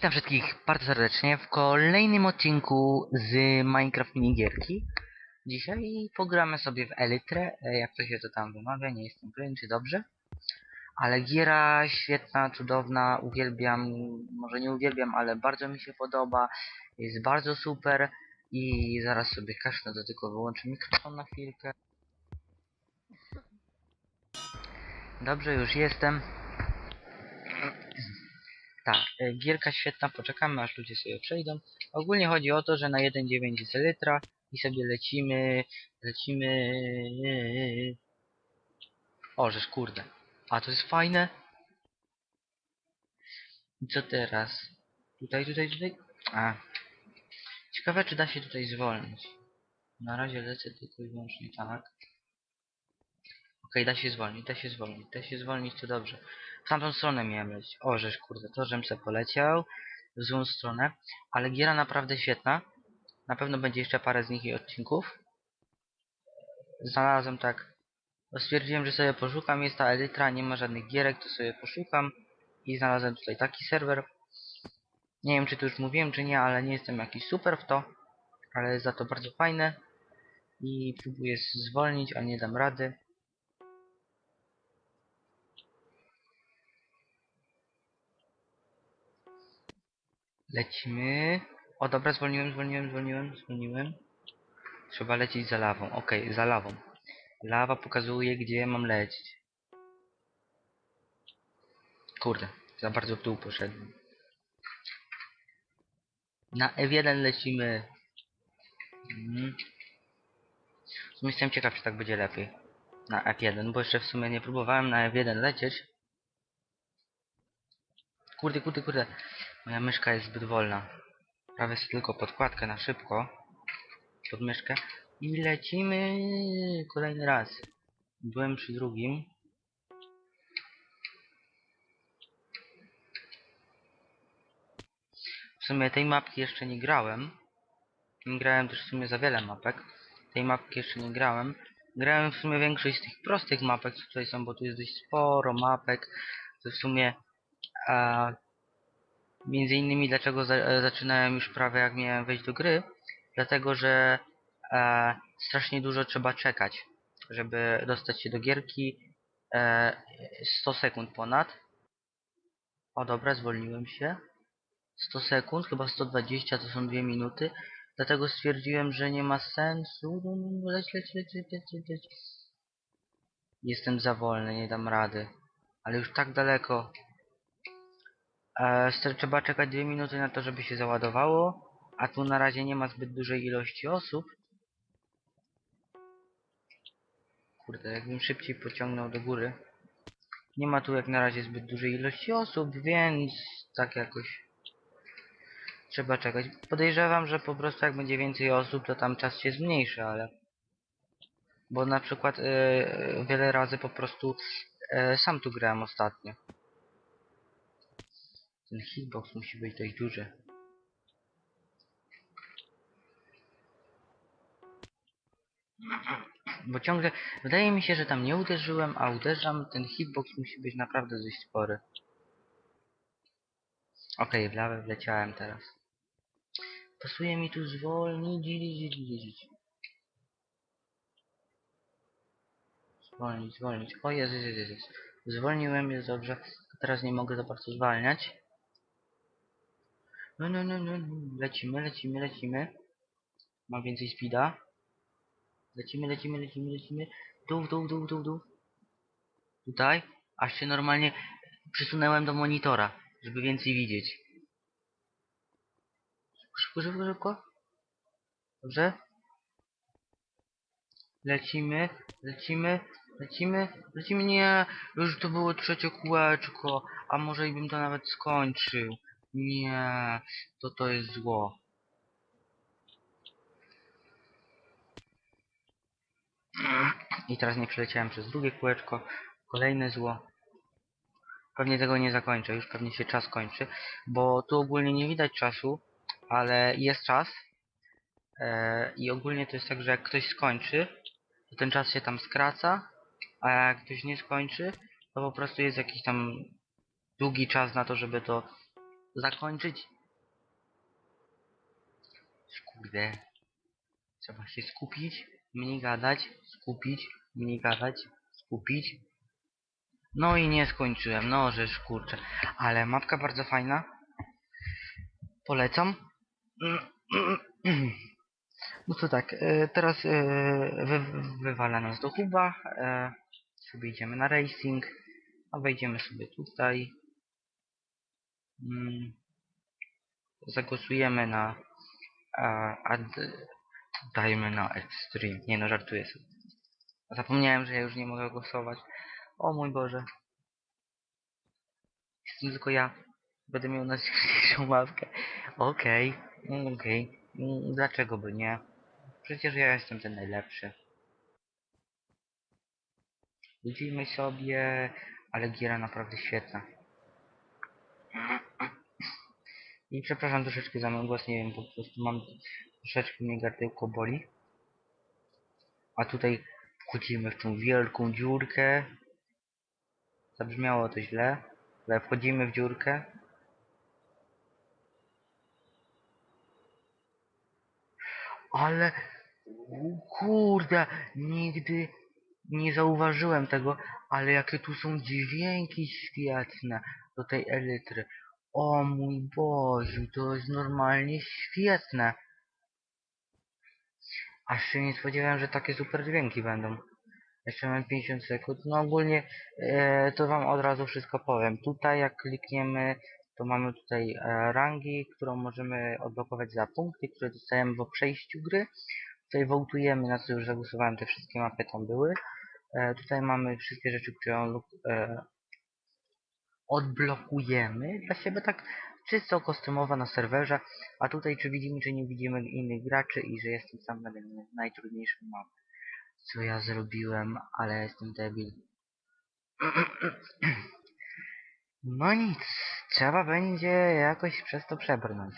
witam wszystkich bardzo serdecznie w kolejnym odcinku z Minecraft Minigierki. Dzisiaj pogramy sobie w Elytrę, e, jak to się to tam wymawia, nie jestem pewien czy dobrze. Ale giera świetna, cudowna, uwielbiam, może nie uwielbiam, ale bardzo mi się podoba, jest bardzo super i zaraz sobie kasznę, to tylko wyłączę mikrofon na chwilkę. Dobrze, już jestem. E, gierka świetna, poczekamy aż ludzie sobie przejdą. Ogólnie chodzi o to, że na 1.9 jest litra i sobie lecimy, lecimy... O, żeż kurde. A, to jest fajne. I co teraz? Tutaj, tutaj, tutaj? A. Ciekawe, czy da się tutaj zwolnić. Na razie lecę tylko i wyłącznie tak. Okej, da się zwolnić, da się zwolnić, da się zwolnić, to dobrze. W tamtą stronę miałem lecieć. O, żeż kurde, to żem se poleciał w złą stronę. Ale giera naprawdę świetna. Na pewno będzie jeszcze parę z nich i odcinków. Znalazłem tak... Stwierdziłem, że sobie poszukam, jest ta Elytra, nie ma żadnych gierek, to sobie poszukam. I znalazłem tutaj taki serwer. Nie wiem, czy to już mówiłem, czy nie, ale nie jestem jakiś super w to. Ale jest za to bardzo fajne. I próbuję zwolnić, a nie dam rady. Lecimy. O dobra, zwolniłem, zwolniłem, zwolniłem, zwolniłem. Trzeba lecieć za lawą. Okej, za lawą. Lawa pokazuje, gdzie mam lecieć. Kurde, za bardzo w dół poszedłem. Na F1 lecimy. Mhm. W sumie jestem ciekaw, czy tak będzie lepiej. Na F1, bo jeszcze w sumie nie próbowałem na F1 lecieć. Kurde, kurde, kurde. Moja myszka jest zbyt wolna. Prawie sobie tylko podkładkę na szybko. Pod myszkę. I lecimy kolejny raz. Byłem przy drugim. W sumie tej mapki jeszcze nie grałem. Nie grałem też w sumie za wiele mapek. Tej mapki jeszcze nie grałem. Grałem w sumie większość z tych prostych mapek, co tutaj są, bo tu jest dość sporo mapek. To w sumie a, Między innymi dlaczego za, e, zaczynałem już prawie jak miałem wejść do gry, dlatego że e, strasznie dużo trzeba czekać, żeby dostać się do gierki. E, 100 sekund ponad. O dobra, zwolniłem się. 100 sekund, chyba 120 to są 2 minuty. Dlatego stwierdziłem, że nie ma sensu. Leć, leć, leć, leć, leć. Jestem za wolny, nie dam rady. Ale już tak daleko. E, trzeba czekać dwie minuty na to, żeby się załadowało, a tu na razie nie ma zbyt dużej ilości osób. Kurde, jakbym szybciej pociągnął do góry. Nie ma tu jak na razie zbyt dużej ilości osób, więc tak jakoś trzeba czekać. Podejrzewam, że po prostu jak będzie więcej osób, to tam czas się zmniejszy, ale... Bo na przykład e, wiele razy po prostu e, sam tu grałem ostatnio. Ten hitbox musi być dość duży. Bo ciągle... Wydaje mi się, że tam nie uderzyłem, a uderzam. Ten hitbox musi być naprawdę dość spory. Okej, w lawę wleciałem teraz. Pasuje mi tu zwolnić. Zwolnić, zwolnić. O Jezu, Jezu, Jezu. Zwolniłem, jest dobrze. Teraz nie mogę za bardzo zwalniać. No, no, no, no, no. lecimy, lecimy, lecimy. Mam więcej speeda. Lecimy, lecimy, lecimy, lecimy. Dół, dół, dół, dół, dół. Tutaj. Aż się normalnie przysunęłem do monitora, żeby więcej widzieć. Szybko, szybko, szybko. Dobrze? Lecimy, lecimy, lecimy, lecimy, nie, już to było trzecie kółeczko, a może i bym to nawet skończył. Nie, to to jest zło. I teraz nie przeleciałem przez drugie kółeczko, kolejne zło. Pewnie tego nie zakończę, już pewnie się czas kończy, bo tu ogólnie nie widać czasu, ale jest czas. E, I ogólnie to jest tak, że jak ktoś skończy, to ten czas się tam skraca, a jak ktoś nie skończy, to po prostu jest jakiś tam długi czas na to, żeby to zakończyć. Kurde. Trzeba się skupić, mniej gadać, skupić, mniej gadać, skupić. No i nie skończyłem, no żeż kurczę. Ale mapka bardzo fajna. Polecam. No to tak, e, teraz e, wy, wywala nas do huba. E, sobie idziemy na racing. A wejdziemy sobie tutaj. Mm, zagłosujemy na ad, dajmy na extreme. Nie no, żartuję sobie. Zapomniałem, że ja już nie mogę głosować. O mój Boże. Jestem tylko ja. Będę miał najsilniejszą ławkę. Okej, mm, okej. Mm, Dlaczego by nie? Przecież ja jestem ten najlepszy. Widzimy sobie, ale giera naprawdę świetna. I przepraszam troszeczkę za mój głos, nie wiem, po prostu mam troszeczkę mnie gardełko boli. A tutaj wchodzimy w tą wielką dziurkę. Zabrzmiało to źle, ale wchodzimy w dziurkę. Ale kurde, nigdy nie zauważyłem tego, ale jakie tu są dźwięki świetne do tej elitry. O mój Boże, to jest normalnie świetne. Aż się nie spodziewałem, że takie super dźwięki będą. Jeszcze mam 50 sekund. No ogólnie e, to wam od razu wszystko powiem. Tutaj jak klikniemy, to mamy tutaj e, rangi, którą możemy odblokować za punkty, które dostajemy po przejściu gry. Tutaj wołtujemy, na co już zagłosowałem, te wszystkie mapy tam były. E, tutaj mamy wszystkie rzeczy, które on, e, odblokujemy dla siebie tak czysto kostymowo na serwerze, a tutaj czy widzimy, czy nie widzimy innych graczy i że jestem sam na najtrudniejszą mapę. Co ja zrobiłem, ale jestem debil. No nic, trzeba będzie jakoś przez to przebrnąć.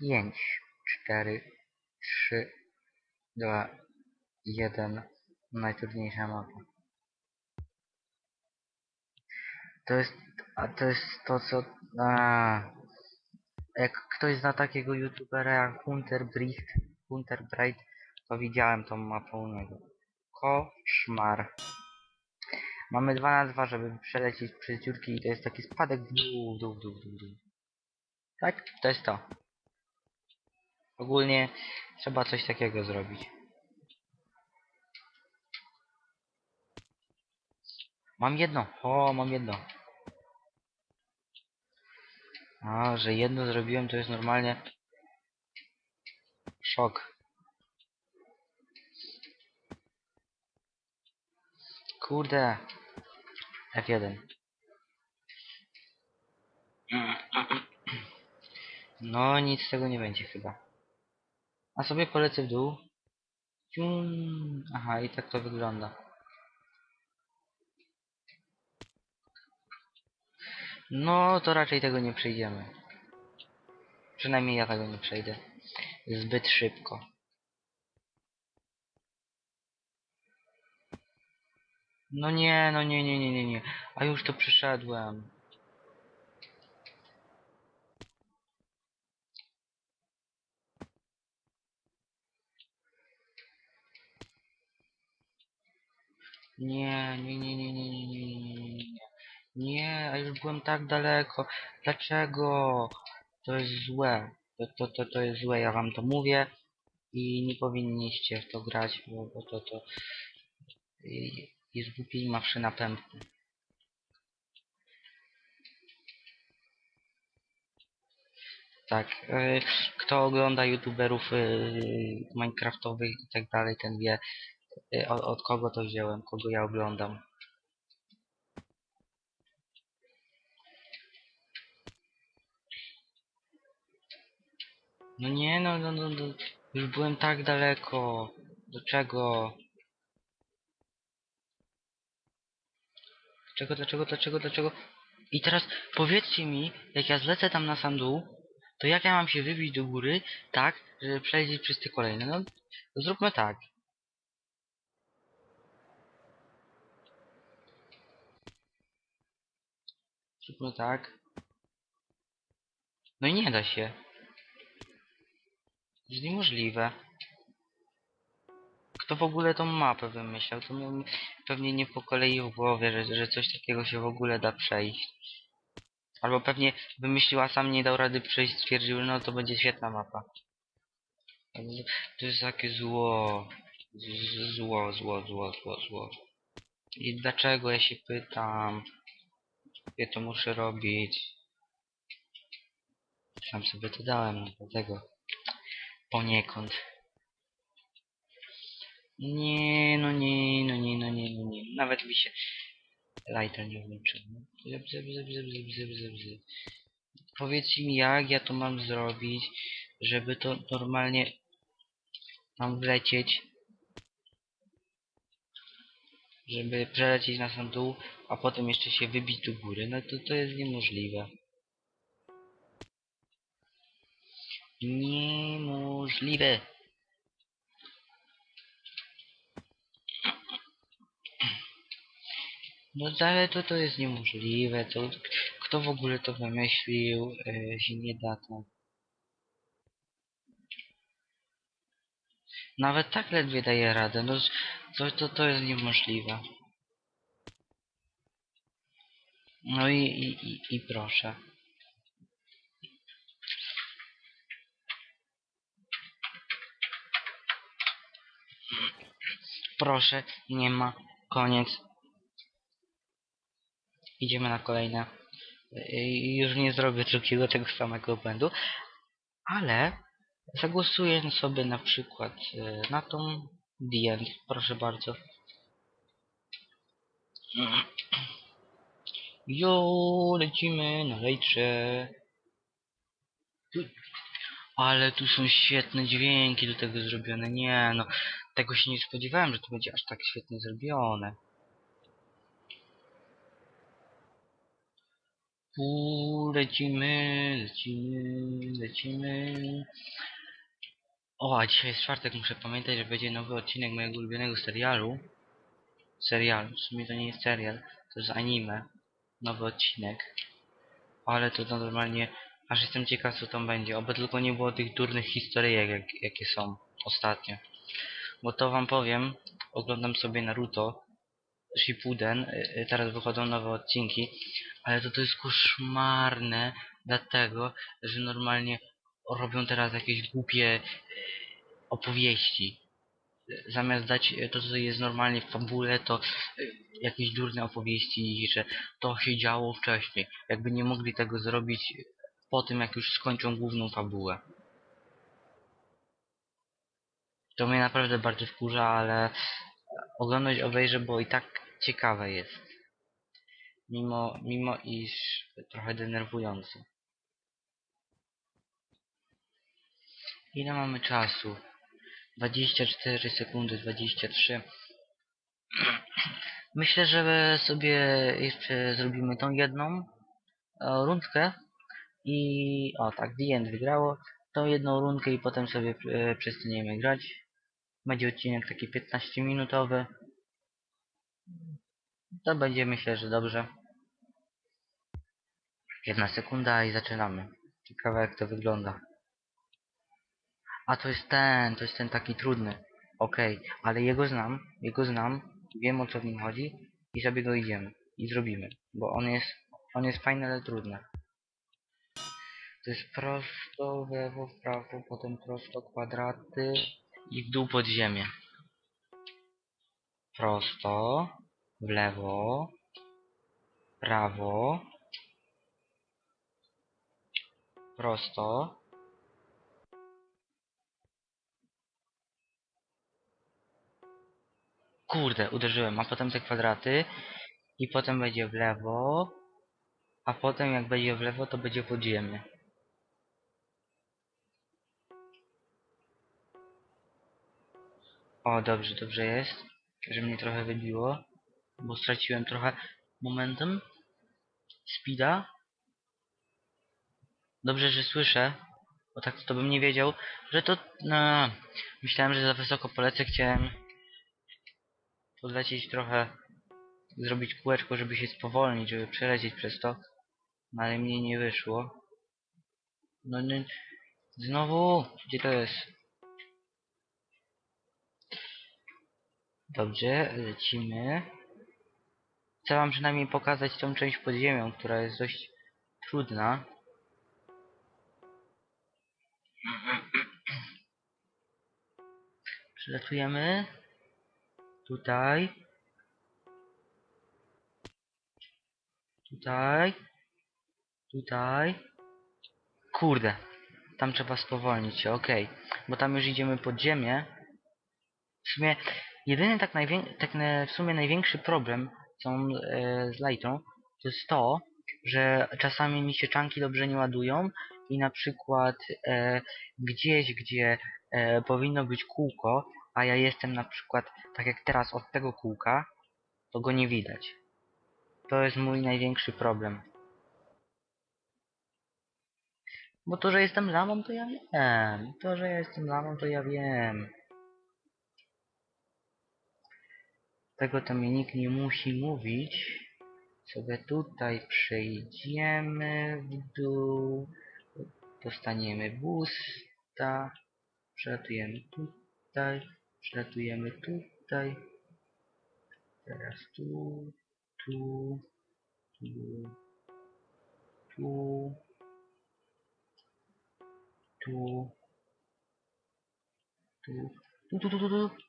Pięć, cztery, trzy, dwa, jeden. Najtrudniejsza mapa. To jest, a to jest to co, a, jak ktoś zna takiego youtubera jak Hunter Bricht, Hunter Bright, to widziałem tą mapę u niego. Koszmar. Mamy 2 na 2, żeby przelecieć przez dziurki i to jest taki spadek w dół, w dół, w dół, w dół, w dół. Tak? To jest to. Ogólnie trzeba coś takiego zrobić. Mam jedno. O, mam jedno. A, że jedno zrobiłem, to jest normalnie szok. Kurde. F1. No, nic z tego nie będzie chyba. A sobie polecę w dół. Aha, i tak to wygląda. No, to raczej tego nie przejdziemy. Przynajmniej ja tego nie przejdę. Zbyt szybko. No nie, no nie, nie, nie, nie, nie. A już to przeszedłem. Nie, nie, nie, nie, nie, nie, nie, a już byłem tak daleko. Dlaczego? To jest złe. To, to, to, to jest złe, ja wam to mówię. I nie powinniście w to grać, bo, bo to, to jest głupie i ma na pępku. Tak, y, kto ogląda youtuberów y, minecraftowych i tak dalej, ten wie y, od, od kogo to wziąłem, kogo ja oglądam. No nie, no, no, no, no, już byłem tak daleko. Do czego? Dlaczego, dlaczego, dlaczego, dlaczego? I teraz powiedzcie mi, jak ja zlecę tam na sam dół, to jak ja mam się wybić do góry, tak, żeby przejść przez te kolejne? No, zróbmy tak. Zróbmy tak. No i nie da się. Jest niemożliwe. Kto w ogóle tą mapę wymyślał? To miał pewnie nie po kolei w głowie, że, że coś takiego się w ogóle da przejść. Albo pewnie wymyślił, a sam nie dał rady przejść, stwierdził, no to będzie świetna mapa. To jest takie zło. Zło, zło, zło, zło, zło. I dlaczego ja się pytam? Ja to muszę robić. Sam sobie to dałem, dlatego. Poniekąd. Nie, no nie, no nie, no nie, no nie. Nawet mi się lighter nie włączył. bzyb, bzyb, bzyb, bzyb, bzyb, bzyb, bzyb. Powiedzcie mi, jak ja to mam zrobić, żeby to normalnie tam wlecieć. Żeby przelecieć na sam dół, a potem jeszcze się wybić do góry. No to to jest niemożliwe. Niemożliwe. No ale to to jest niemożliwe. To, kto w ogóle to wymyślił? Się nie da to. Nawet tak ledwie daje radę. No to, to, to jest niemożliwe. No i, i, i, i proszę. Proszę, nie ma. Koniec. Idziemy na kolejne. I już nie zrobię drugiego tego samego błędu. Ale zagłosuję sobie na przykład e, na tą The End. Proszę bardzo. Jo, lecimy na lejtrze. Ale tu są świetne dźwięki do tego zrobione. Nie no, tego się nie spodziewałem, że to będzie aż tak świetnie zrobione. Pu, lecimy, lecimy, lecimy. O, a dzisiaj jest czwartek, muszę pamiętać, że będzie nowy odcinek mojego ulubionego serialu. Serial, w sumie to nie jest serial, to jest anime. Nowy odcinek. Ale to normalnie, aż jestem ciekaw co tam będzie. Oby tylko nie było tych durnych historyjek, jak, jakie są ostatnio. Bo to wam powiem, oglądam sobie Naruto, Shippuden, y, y, teraz wychodzą nowe odcinki, ale to to jest koszmarne, dlatego, że normalnie robią teraz jakieś głupie y, opowieści. Zamiast dać to, co jest normalnie w fabule, to jakieś durne opowieści, że to się działo wcześniej. Jakby nie mogli tego zrobić po tym, jak już skończą główną fabułę. To mnie naprawdę bardzo wkurza, ale oglądać obejrzę, bo i tak ciekawe jest. Mimo, mimo iż trochę denerwujące. Ile mamy czasu? 24 sekundy, 23. Myślę, że sobie jeszcze zrobimy tą jedną e, rundkę i o tak, The End wygrało tą jedną rundkę i potem sobie e, przestaniemy grać. Będzie odcinek taki 15 minutowy. To będzie myślę, że dobrze. Jedna sekunda i zaczynamy. Ciekawe jak to wygląda. A to jest ten, to jest ten taki trudny. Okej, ale jego znam, jego znam, wiem o co w nim chodzi i sobie go idziemy i zrobimy, bo on jest, on jest fajny, ale trudny. To jest prosto, lewo, w prawo, potem prosto, kwadraty i w dół pod ziemię. Prosto, w lewo, prawo, prosto, Kurde, uderzyłem, a potem te kwadraty i potem będzie w lewo, a potem jak będzie w lewo, to będzie pod ziemię. O, dobrze, dobrze jest, że mnie trochę wybiło, bo straciłem trochę momentum, speeda. Dobrze, że słyszę, bo tak to bym nie wiedział, że to, no, myślałem, że za wysoko polecę, chciałem podlecieć trochę, zrobić kółeczko, żeby się spowolnić, żeby przelecieć przez to. No ale mnie nie wyszło. No nie... Znowu? Gdzie to jest? Dobrze, lecimy. Chcę wam przynajmniej pokazać tą część pod ziemią, która jest dość trudna. Przylatujemy. Tutaj. Tutaj. Tutaj. Kurde. Tam trzeba spowolnić się, okej. Bo tam już idziemy pod ziemię. W sumie jedyny tak, tak w sumie największy problem mam e, z Lightrą to jest to, że czasami mi się czanki dobrze nie ładują i na przykład e, gdzieś, gdzie e, powinno być kółko, a ja jestem na przykład tak jak teraz od tego kółka, to go nie widać. To jest mój największy problem. Bo to, że jestem lamą, to ja wiem. To, że ja jestem lamą, to ja wiem. Tego to mi nikt nie musi mówić. Sobie tutaj przejdziemy w dół. Dostaniemy busta. Przelatujemy tutaj. Przelatujemy tutaj. Teraz tu. Tu. Tu. Tu. Tu. Tu. Tu, tu, tu, tu, tu.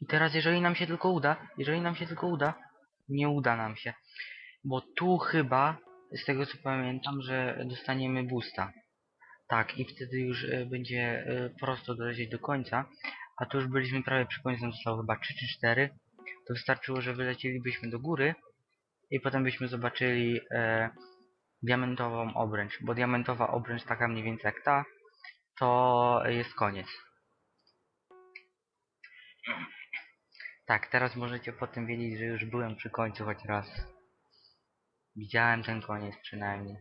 I teraz jeżeli nam się tylko uda, jeżeli nam się tylko uda, nie uda nam się. Bo tu chyba, z tego co pamiętam, że dostaniemy boosta. Tak, i wtedy już e, będzie e, prosto dolecieć do końca. A tu już byliśmy prawie przy końcu, zostało chyba 3 czy 4. To wystarczyło, że wylecielibyśmy do góry i potem byśmy zobaczyli e, diamentową obręcz. Bo diamentowa obręcz, taka mniej więcej jak ta, to jest koniec. Tak, teraz możecie potem wiedzieć, że już byłem przy końcu choć raz. Widziałem ten koniec przynajmniej.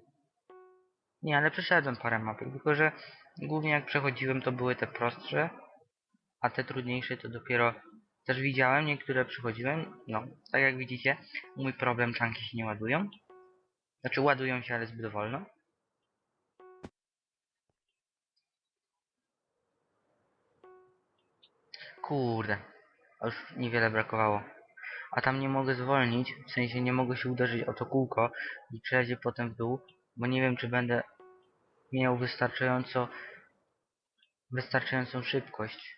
Nie, ale przeszedłem parę mapek, tylko że głównie jak przechodziłem to były te prostsze, a te trudniejsze to dopiero też widziałem, niektóre przechodziłem. No, tak jak widzicie, mój problem czanki się nie ładują. Znaczy ładują się, ale zbyt wolno. Kurde, już niewiele brakowało. A tam nie mogę zwolnić, w sensie nie mogę się uderzyć o to kółko i przejdzie potem w dół, bo nie wiem czy będę miał wystarczająco wystarczającą szybkość.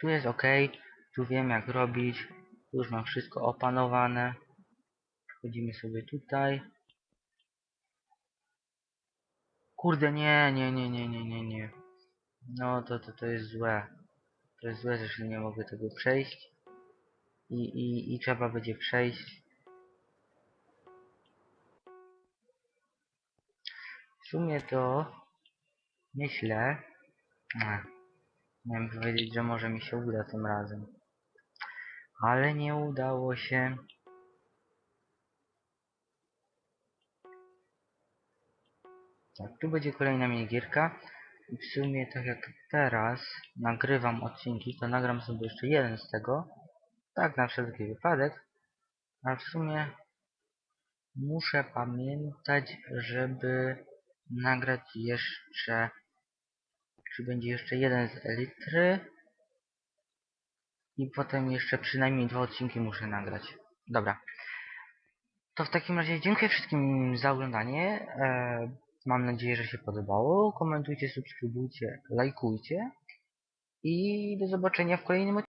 Tu jest ok, tu wiem jak robić, tu już mam wszystko opanowane. Wchodzimy sobie tutaj. Kurde, nie, nie, nie, nie, nie, nie, nie. No to, to, to jest złe. To jest złe, że nie mogę tego przejść. I, i, i trzeba będzie przejść. W sumie to myślę. Ech, miałem powiedzieć, że może mi się uda tym razem. Ale nie udało się. Tak, tu będzie kolejna minigierka. I w sumie tak jak teraz nagrywam odcinki, to nagram sobie jeszcze jeden z tego. Tak na wszelki wypadek. A w sumie muszę pamiętać, żeby nagrać jeszcze czy będzie jeszcze jeden z elitry i potem jeszcze przynajmniej dwa odcinki muszę nagrać. Dobra. To w takim razie dziękuję wszystkim za oglądanie. Mam nadzieję, że się podobało. Komentujcie, subskrybujcie, lajkujcie. I do zobaczenia w kolejnym odcinku.